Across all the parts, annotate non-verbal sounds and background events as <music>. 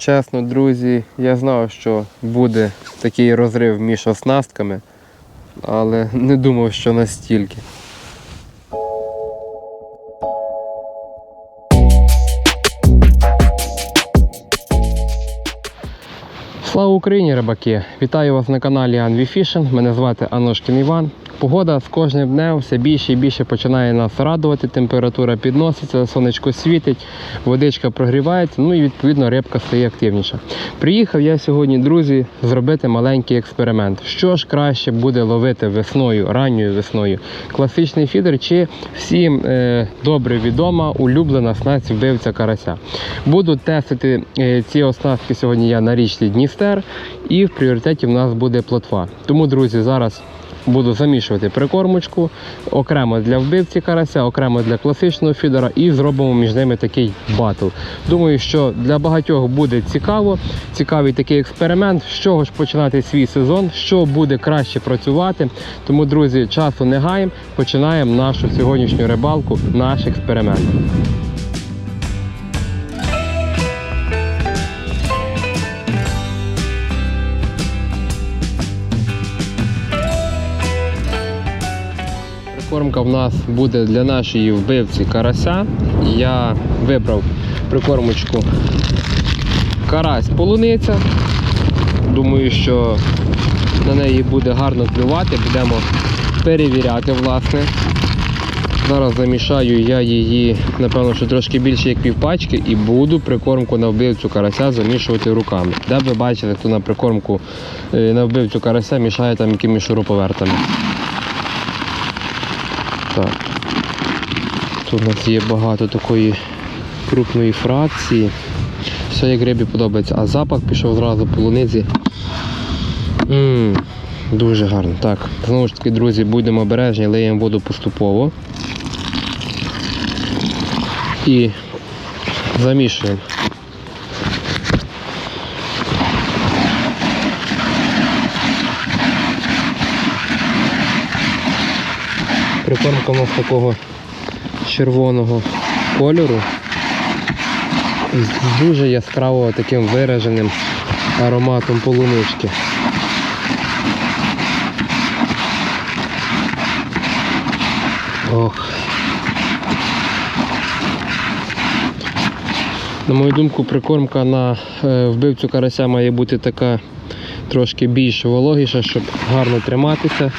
Чесно, друзі, я знав, що буде такий розрив між оснастками, але не думав, що настільки. Слава Україні, рибаки! Вітаю вас на каналі Anvi Fishing. Мене звати Аношкін Іван. Погода з кожним днем все більше і більше починає нас радувати. Температура підноситься, сонечко світить, водичка прогрівається, ну і відповідно рибка стає активніша. Приїхав я сьогодні, друзі, зробити маленький експеримент. Що ж краще буде ловити весною, ранньою весною? Класичний фідер чи всім е, добре відома улюблена снасть вбивця карася. Буду тестити е, ці оснастки сьогодні я на річці Дністер, і в пріоритеті в нас буде плотва. Тому, друзі, зараз буду замішувати прикормочку окремо для вбивці карася, окремо для класичного фідера і зробимо між ними такий батл. Думаю, що для багатьох буде цікаво, цікавий такий експеримент, з чого ж починати свій сезон, що буде краще працювати. Тому, друзі, часу не гаємо, починаємо нашу сьогоднішню рибалку, наш експеримент. Прикормка в нас буде для нашої вбивці карася. Я вибрав прикормочку карась полуниця. Думаю, що на неї буде гарно клювати, будемо перевіряти, власне. Зараз замішаю я її, напевно, що трошки більше як півпачки, і буду прикормку на вбивцю карася замішувати руками. Де ви бачили, хто на прикормку е, на вбивцю карася мішає там якимись шуруповертами. Так. Тут у нас є багато такої крупної фракції. Все як рибі подобається. А запах пішов зразу полуниці. Ммм, дуже гарно. Так, знову ж таки, друзі, будемо обережні, лиємо воду поступово. І замішуємо. Прикормка у такого червоного кольору з дуже яскраво таким вираженим ароматом полунички. Ох. На мою думку, прикормка на е, вбивцю карася має бути така трошки більш вологіша, щоб гарно триматися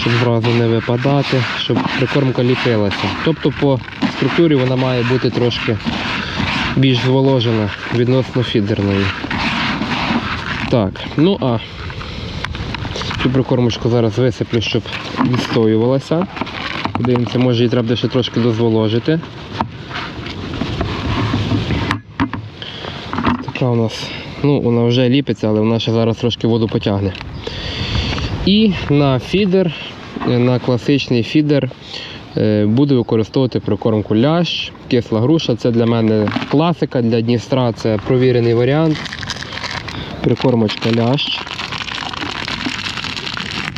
щоб зразу не випадати, щоб прикормка ліпилася. Тобто по структурі вона має бути трошки більш зволожена відносно фідерної. Так, ну а цю прикормочку зараз висиплю, щоб відстоювалася. Дивимося, може її треба ще трошки дозволожити. Така у нас, ну вона вже ліпиться, але вона ще зараз трошки воду потягне. І на фідер, на класичний фідер е, буду використовувати прикормку лящ, кисла груша. Це для мене класика, для Дністра це провірений варіант. Прикормочка лящ.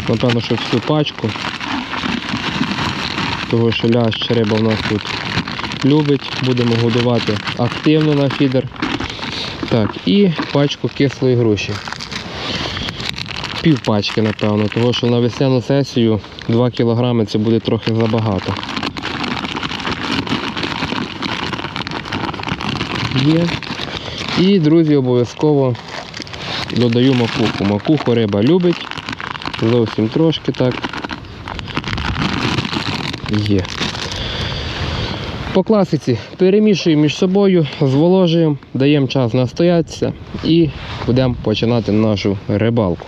Напевно, що всю пачку. Того, що лящ риба в нас тут любить. Будемо годувати активно на фідер. Так, і пачку кислої груші пів пачки, напевно, тому що на весняну сесію 2 кг це буде трохи забагато. Є. І, друзі, обов'язково додаю макуху. Макуху риба любить. Зовсім трошки так. Є. По класиці перемішуємо між собою, зволожуємо, даємо час настоятися і будемо починати нашу рибалку.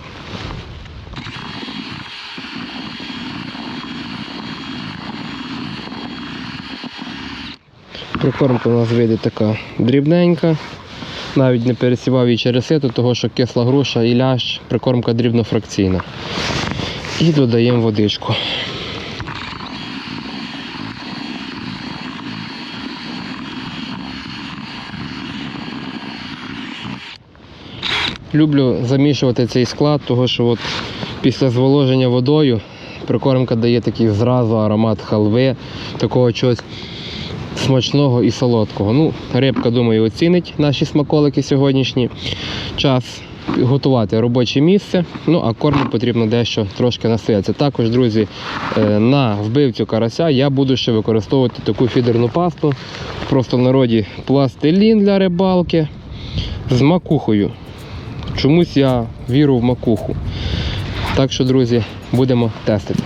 Прикормка у нас вийде така дрібненька. Навіть не пересівав її через сито, того що кисла груша і лящ, прикормка дрібнофракційна. І додаємо водичку. Люблю замішувати цей склад, того що от після зволоження водою прикормка дає такий зразу аромат халви, такого чогось смачного і солодкого. Ну, рибка, думаю, оцінить наші смаколики сьогоднішні. Час готувати робоче місце. Ну, а корму потрібно дещо трошки настояти. Також, друзі, е, на вбивцю карася я буду ще використовувати таку фідерну пасту. Просто в народі пластилін для рибалки з макухою. Чомусь я вірю в макуху. Так що, друзі, будемо тестити.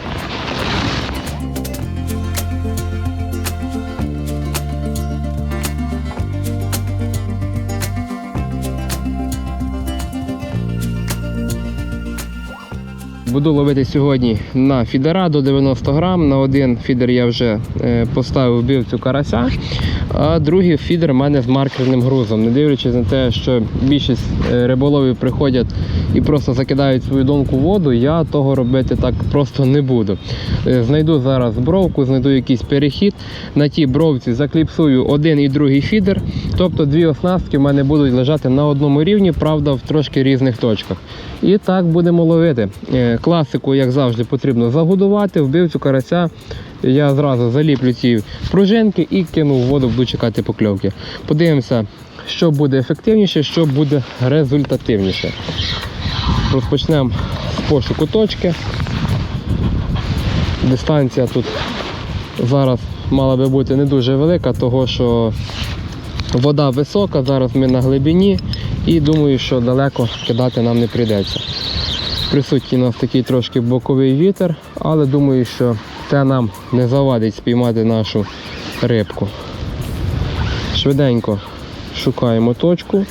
Буду ловити сьогодні на фідера до 90 грам. На один фідер я вже е, поставив бивцю карася, а другий фідер в мене з маркерним грузом. Не дивлячись на те, що більшість е, риболовів приходять і просто закидають свою донку в воду, я того робити так просто не буду. Е, Знайду зараз бровку, знайду якийсь перехід. На тій бровці закліпсую один і другий фідер. Тобто дві оснастки в мене будуть лежати на одному рівні, правда, в трошки різних точках. І так будемо ловити. Класику, як завжди, потрібно загодувати, вбивцю карася. Я зразу заліплю ці пружинки і кину в воду, буду чекати покльовки. Подивимося, що буде ефективніше, що буде результативніше. Розпочнемо з пошуку точки. Дистанція тут зараз мала би бути не дуже велика, того що вода висока, зараз ми на глибині і думаю, що далеко кидати нам не прийдеться. Присутній у нас такий трошки боковий вітер, але думаю, що це нам не завадить спіймати нашу рибку. Швиденько шукаємо точку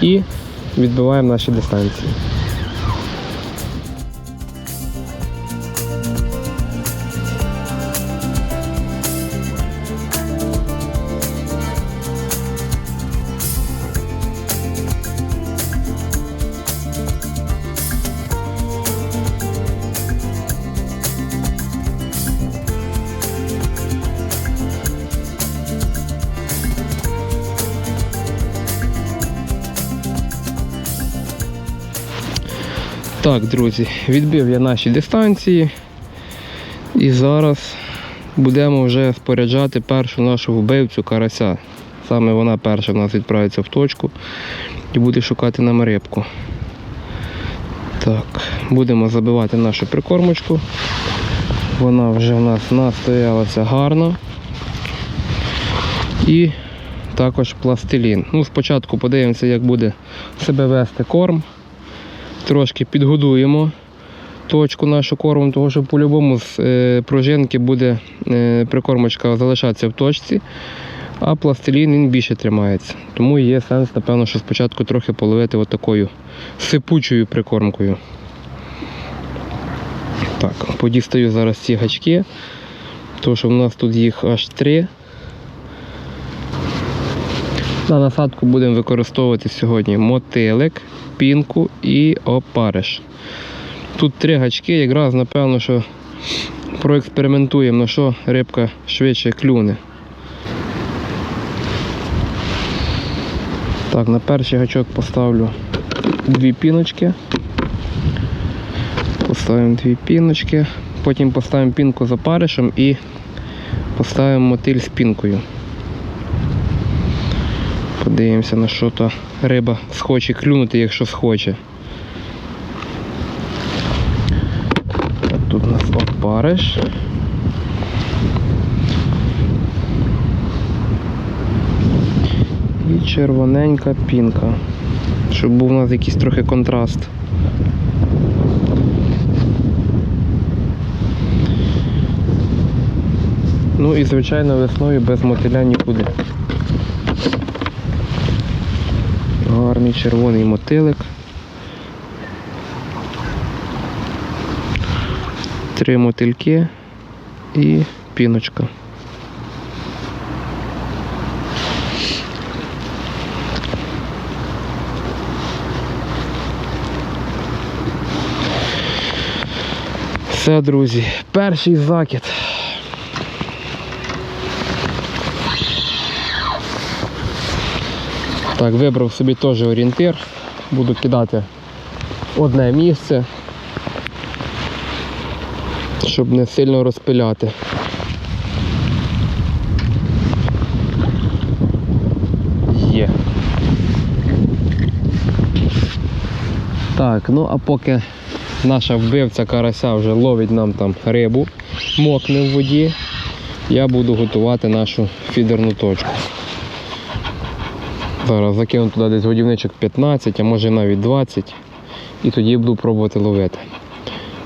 і відбиваємо наші дистанції. Так, друзі, відбив я наші дистанції. І зараз будемо вже споряджати першу нашу вбивцю карася. Саме вона перша в нас відправиться в точку і буде шукати нам рибку. Так, будемо забивати нашу прикормочку. Вона вже в нас настоялася гарно. І також пластилін. Ну, спочатку подивимося, як буде себе вести корм трошки підгодуємо точку нашу кормом, тому що по-любому з е, пружинки буде е, прикормочка залишатися в точці, а пластилін він більше тримається. Тому є сенс, напевно, що спочатку трохи половити отакою сипучою прикормкою. Так, подістаю зараз ці гачки, тому що в нас тут їх аж три. На насадку будемо використовувати сьогодні мотилик, пінку і опариш. Тут три гачки, якраз напевно, що проекспериментуємо, на що рибка швидше клюне. Так, на перший гачок поставлю дві піночки. Поставимо дві піночки, потім поставимо пінку з опаришем і поставимо мотиль з пінкою. Подивимося на що то риба схоче клюнути, якщо схоче. Так, Тут у нас опариш. І червоненька пінка. Щоб був у нас якийсь трохи контраст. Ну і звичайно весною без мотиля нікуди. Гарний червоний мотилик. Три мотильки і піночка. Все, друзі, перший закид. Так, Вибрав собі теж орієнтир, буду кидати одне місце, щоб не сильно розпиляти. Є. Так, ну а поки наша вбивця карася вже ловить нам там рибу, мокне в воді, я буду готувати нашу фідерну точку. Зараз закину туди десь годівничок 15, а може навіть 20. І тоді буду пробувати ловити.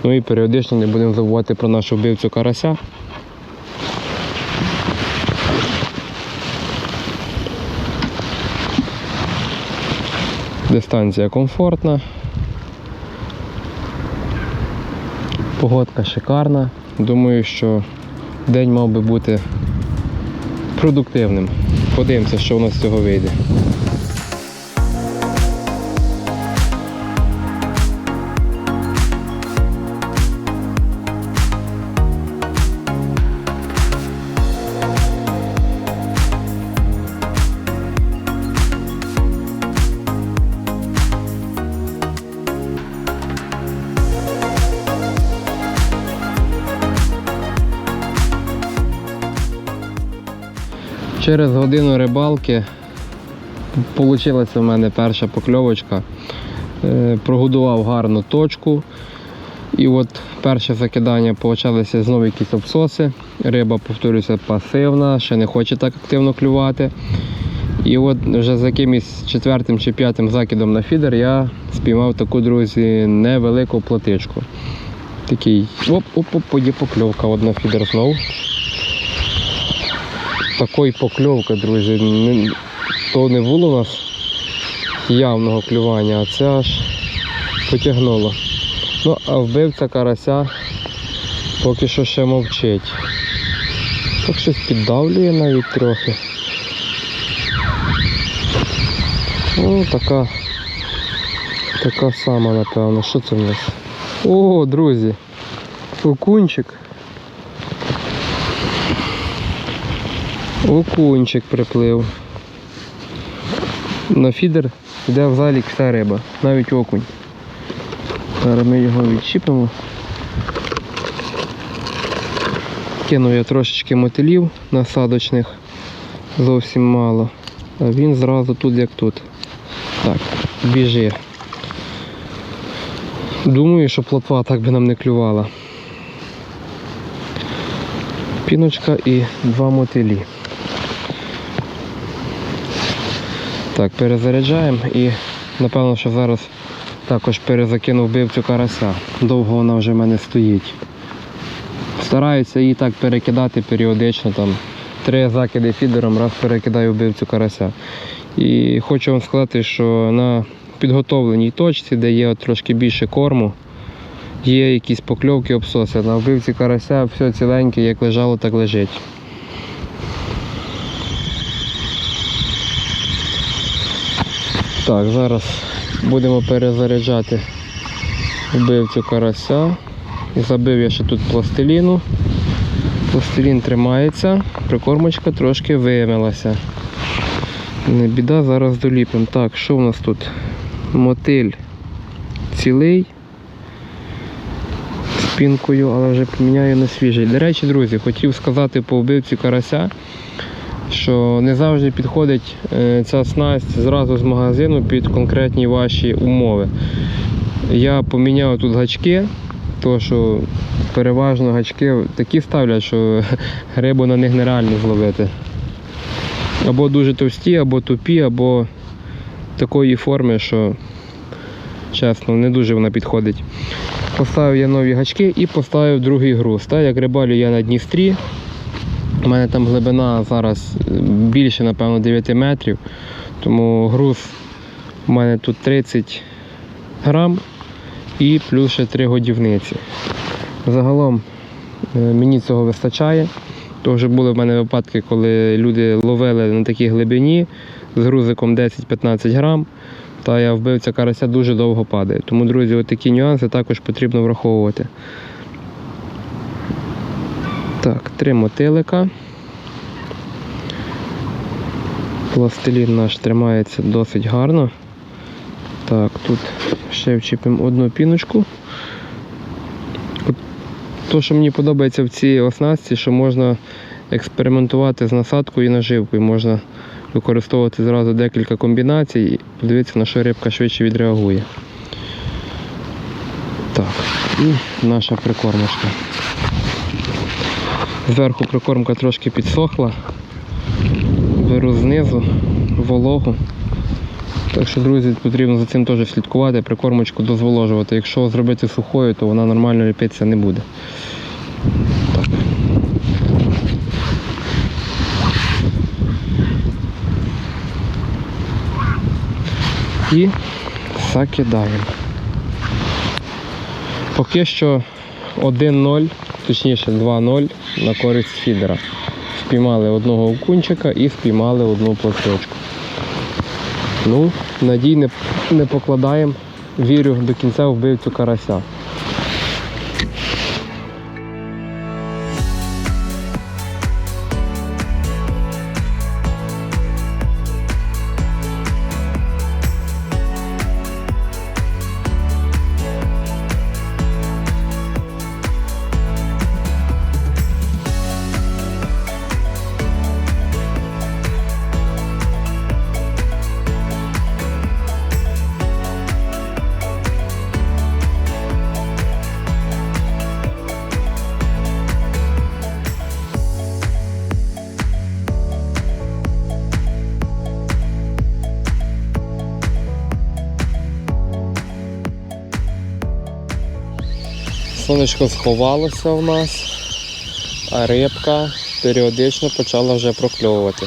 Ну і періодично не будемо забувати про нашу вбивцю карася. Дистанція комфортна. Погодка шикарна. Думаю, що день мав би бути продуктивним. Подивимося, що у нас з цього вийде. Через годину рибалки вийшла в мене перша покльовочка. Е, Прогодував гарну точку. І от перше закидання почалися знову якісь обсоси. Риба, повторюся, пасивна, ще не хоче так активно клювати. І от вже за якимось четвертим чи п'ятим закидом на фідер я спіймав таку, друзі, невелику платичку. Такий оп-оп-оп, є покльовка от на фідер знову такої покльовки, друзі. То не було у нас явного клювання, а це аж потягнуло. Ну, а вбивця карася поки що ще мовчить. Так щось піддавлює навіть трохи. Ну, така. Така сама, напевно. Що це в нас? О, друзі! Окунчик. Окунчик приплив. На фідер йде в залік вся риба, навіть окунь. Зараз ми його відчіпимо. Кинув я трошечки мотилів насадочних, зовсім мало. А він зразу тут як тут. Так, біжи. Думаю, що плотва так би нам не клювала. Піночка і два мотилі. Так, перезаряджаємо і напевно, що зараз також перезакинув вбивцю карася. Довго вона вже в мене стоїть. Стараюся її так перекидати періодично, там три закиди фідером, раз перекидаю вбивцю карася. І хочу вам сказати, що на підготовленій точці, де є трошки більше корму, є якісь покльовки обсоси. На вбивці карася все ціленьке, як лежало, так лежить. Так, зараз будемо перезаряджати вбивцю карася. Забив я ще тут пластиліну. Пластилін тримається, прикормочка трошки вимилася. Не біда, зараз доліпимо. Так, що в нас тут? Мотиль цілий з пінкою, але вже поміняю на свіжий. До речі, друзі, хотів сказати по вбивці карася, що не завжди підходить е, ця снасть зразу з магазину під конкретні ваші умови. Я поміняв тут гачки, то що переважно гачки такі ставлять, що <laughs> рибу на них нереально зловити. Або дуже товсті, або тупі, або такої форми, що чесно, не дуже вона підходить. Поставив я нові гачки і поставив другий груз. Так, як рибалю я на Дністрі, у мене там глибина зараз е, більше, напевно, 9 метрів. Тому груз у мене тут 30 грам і плюс ще 3 годівниці. Загалом е, мені цього вистачає. То вже були в мене випадки, коли люди ловили на такій глибині з грузиком 10-15 грам. Та я вбивця карася дуже довго падає. Тому, друзі, такі нюанси також потрібно враховувати. Так, три мотилика. Пластилін наш тримається досить гарно. Так, тут ще вчіпимо одну піночку. От То, що мені подобається в цій оснастці, що можна експериментувати з насадкою і наживкою. Можна використовувати зразу декілька комбінацій і подивитися, на що рибка швидше відреагує. Так, і наша прикормочка. Зверху прикормка трошки підсохла. Беру знизу вологу. Так що, друзі, потрібно за цим теж слідкувати, прикормочку дозволожувати. Якщо зробити сухою, то вона нормально ліпитися не буде. Так. І закидаємо. Поки що 1-0, точніше 2-0 на користь фідера. Спіймали одного окунчика і спіймали одну платочку. Ну, надій не, не покладаємо. Вірю до кінця вбив цю карася. Сонечко сховалося в нас, а рибка періодично почала вже прокльовувати.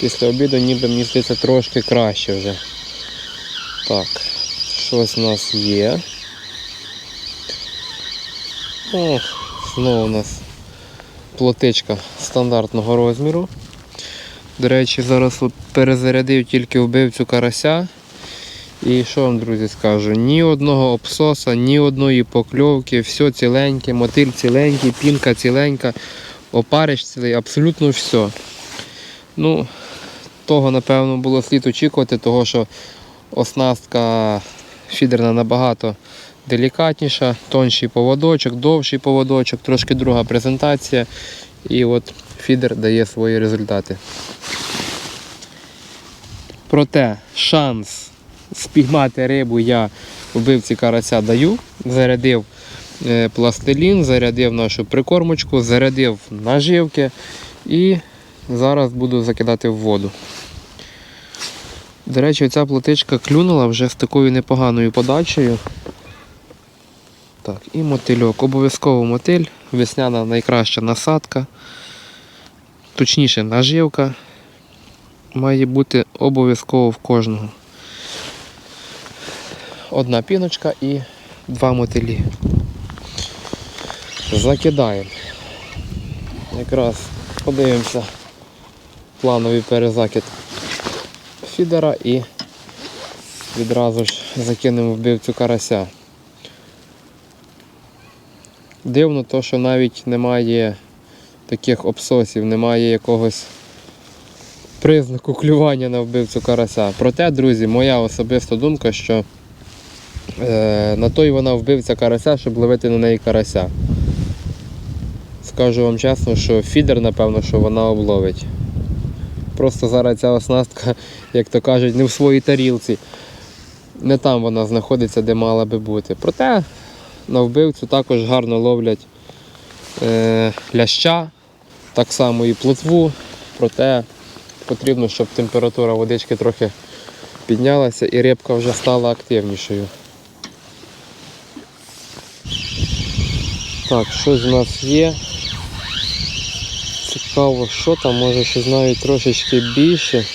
Після обіду ніби мені здається трошки краще вже. Так, щось у нас є. Ох, знову у нас плотичка стандартного розміру. До речі, зараз от перезарядив тільки вбив цю карася. І що вам, друзі, скажу? Ні одного обсоса, ні одної покльовки, все ціленьке, мотиль ціленький, пінка ціленька, опариш цілий, абсолютно все. Ну, того, напевно, було слід очікувати, того що оснастка фідерна набагато делікатніша, тонший поводочок, довший поводочок, трошки друга презентація. І от фідер дає свої результати. Проте шанс спіймати рибу я вбивці карася даю. Зарядив е, пластилін, зарядив нашу прикормочку, зарядив наживки і зараз буду закидати в воду. До речі, ця плотичка клюнула вже з такою непоганою подачею. Так, і мотильок. Обов'язково мотиль, весняна найкраща насадка, точніше наживка. Має бути обов'язково в кожного одна піночка і два мотилі. Закидаємо. Якраз подивимося плановий перезакид фідера і відразу ж закинемо вбивцю карася. Дивно то, що навіть немає таких обсосів, немає якогось признаку клювання на вбивцю карася. Проте, друзі, моя особиста думка, що на той вона вбивця карася, щоб ловити на неї карася. Скажу вам чесно, що фідер, напевно, що вона обловить. Просто зараз ця оснастка, як то кажуть, не в своїй тарілці. Не там вона знаходиться, де мала би бути. Проте на вбивцю також гарно ловлять е, ляща, так само і плотву. Проте потрібно, щоб температура водички трохи піднялася і рибка вже стала активнішою. Так, щось у нас є. Цікаво, що там, може щось навіть трошечки більше.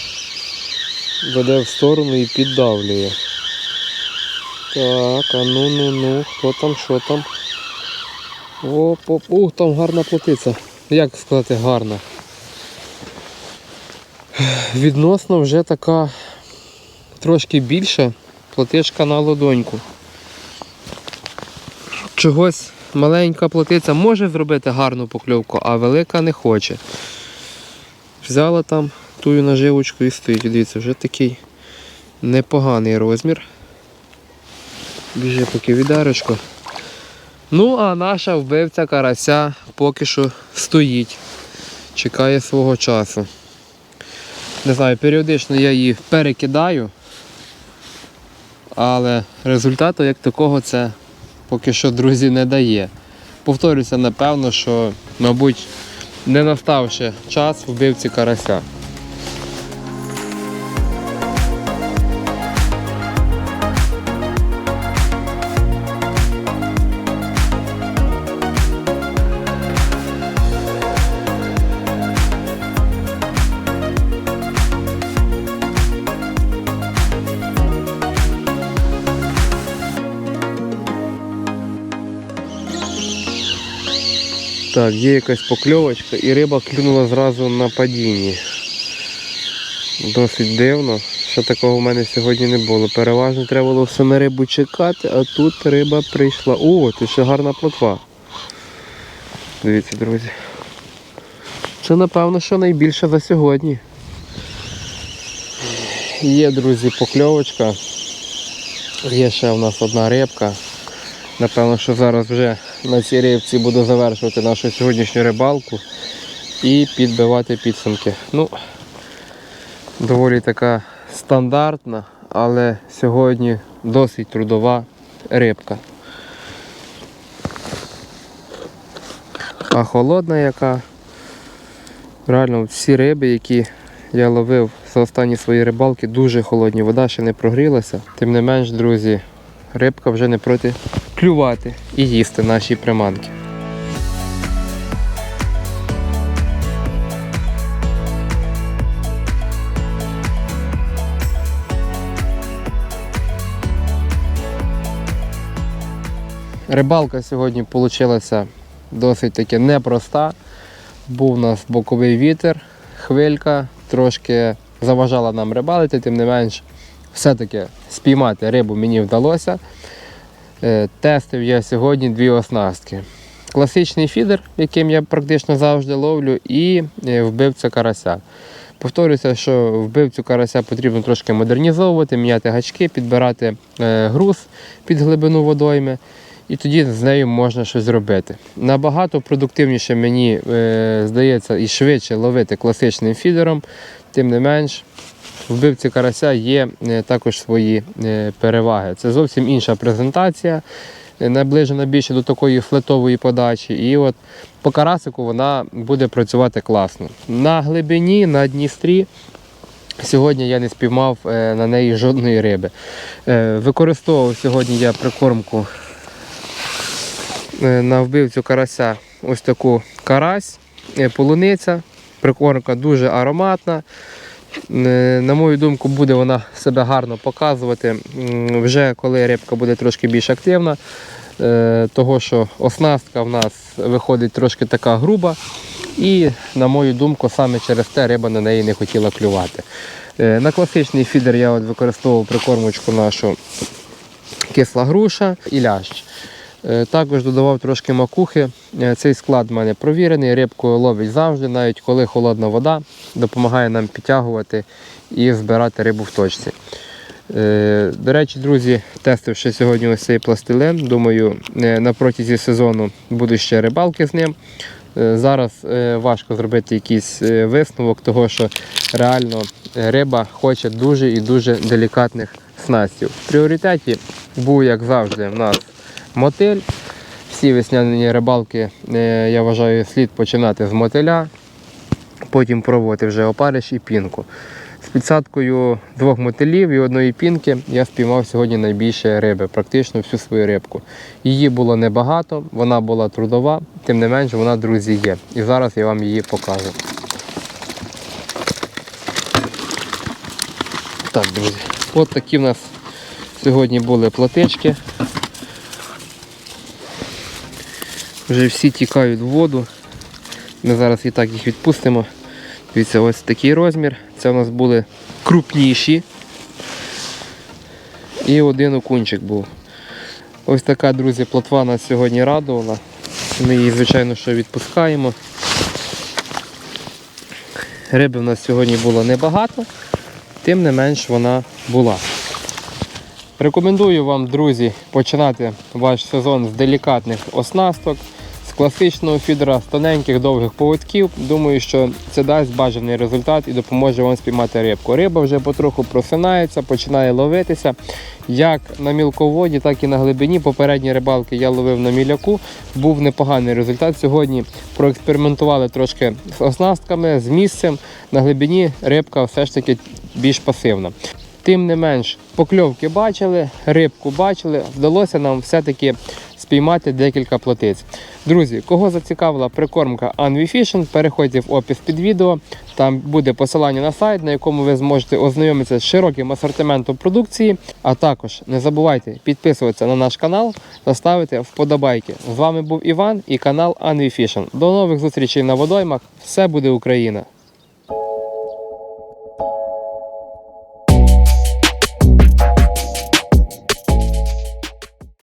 Веде в сторону і піддавлює. Так, а ну ну ну, хто там, що там? Оп, оп, ух, там гарна плотиця. Як сказати гарна? Відносно вже така трошки більша плотичка на ладоньку. Чогось маленька плотиця може зробити гарну покльовку, а велика не хоче. Взяла там тую наживочку і стоїть. Дивіться, вже такий непоганий розмір. Біжи поки відерочко. Ну, а наша вбивця карася поки що стоїть, чекає свого часу. Не знаю, періодично я її перекидаю, але результату як такого це поки що, друзі, не дає. Повторюся, напевно, що, мабуть, не настав ще час вбивці карася. Так, є якась покльовочка і риба клюнула зразу на падінні. Досить дивно. Що такого в мене сьогодні не було. Переважно треба було все на рибу чекати, а тут риба прийшла. О, тут ще гарна плотва. Дивіться, друзі. Це напевно, що найбільше за сьогодні. Є, друзі, покльовочка. Є ще в нас одна рибка. Напевно, що зараз вже на цій рибці буду завершувати нашу сьогоднішню рибалку і підбивати підсумки. Ну, доволі така стандартна, але сьогодні досить трудова рибка. А холодна яка. Реально всі риби, які я ловив за останні свої рибалки, дуже холодні. Вода ще не прогрілася. Тим не менш, друзі, рибка вже не проти клювати і їсти наші приманки. Рибалка сьогодні вийшла досить таки непроста. Був у нас боковий вітер, хвилька, трошки заважала нам рибалити, тим не менш, все-таки спіймати рибу мені вдалося. Е, Тестив я сьогодні дві оснастки. Класичний фідер, яким я практично завжди ловлю, і е, вбивця карася. Повторюся, що вбивцю карася потрібно трошки модернізовувати, міняти гачки, підбирати е, груз під глибину водойми. І тоді з нею можна щось зробити. Набагато продуктивніше мені здається і швидше ловити класичним фідером, тим не менш, вбивці карася є е, також свої е, переваги. Це зовсім інша презентація, е, наближена більше до такої флетової подачі. І от по карасику вона буде працювати класно. На глибині, на Дністрі. Сьогодні я не спіймав на неї жодної риби. Використовував сьогодні я прикормку на вбивцю карася ось таку карась, полуниця. Прикормка дуже ароматна. Е, На мою думку, буде вона себе гарно показувати вже коли рибка буде трошки більш активна. Е, Того, що оснастка в нас виходить трошки така груба. І, на мою думку, саме через те риба на неї не хотіла клювати. Е, На класичний фідер я от використовував прикормочку нашу кисла груша і лящ. Е, Також додавав трошки макухи. Е, Цей склад в мене провірений, рибку ловить завжди, навіть коли холодна вода, допомагає нам підтягувати і збирати рибу в точці. Е, До речі, друзі, тестив ще сьогодні ось цей пластилин. Думаю, на протязі сезону будуть ще рибалки з ним. Зараз важко зробити якийсь висновок, того що реально риба хоче дуже і дуже делікатних снастів. В пріоритеті був, як завжди, в нас мотиль. Всі весняні рибалки, е, я вважаю, слід починати з мотиля, потім пробувати вже опариш і пінку. З підсадкою двох мотилів і одної пінки я спіймав сьогодні найбільше риби, практично всю свою рибку. Її було небагато, вона була трудова, тим не менш вона, друзі, є. І зараз я вам її покажу. Так, друзі, от такі в нас сьогодні були платички. Вже всі тікають в воду. Ми зараз і так їх відпустимо. Дивіться, ось такий розмір. Це у нас були крупніші. І один окунчик був. Ось така, друзі, плотва нас сьогодні радувала. Ми її, звичайно, що відпускаємо. Риби в нас сьогодні було небагато, тим не менш вона була. Рекомендую вам, друзі, починати ваш сезон з делікатних оснасток, з класичного фідера з тоненьких довгих поводків. Думаю, що це дасть бажаний результат і допоможе вам спіймати рибку. Риба вже потроху просинається, починає ловитися. Як на мілководі, так і на глибині. Попередні рибалки я ловив на міляку. Був непоганий результат. Сьогодні проекспериментували трошки з оснастками, з місцем. На глибині рибка все ж таки більш пасивна. Тим не менш, покльовки бачили, рибку бачили, вдалося нам все-таки спіймати декілька плотиць. Друзі, кого зацікавила прикормка Anvi Fishing, переходьте в опис під відео. Там буде посилання на сайт, на якому ви зможете ознайомитися з широким асортиментом продукції. А також не забувайте підписуватися на наш канал та ставити вподобайки. З вами був Іван і канал Anvi Fishing. До нових зустрічей на водоймах. Все буде Україна!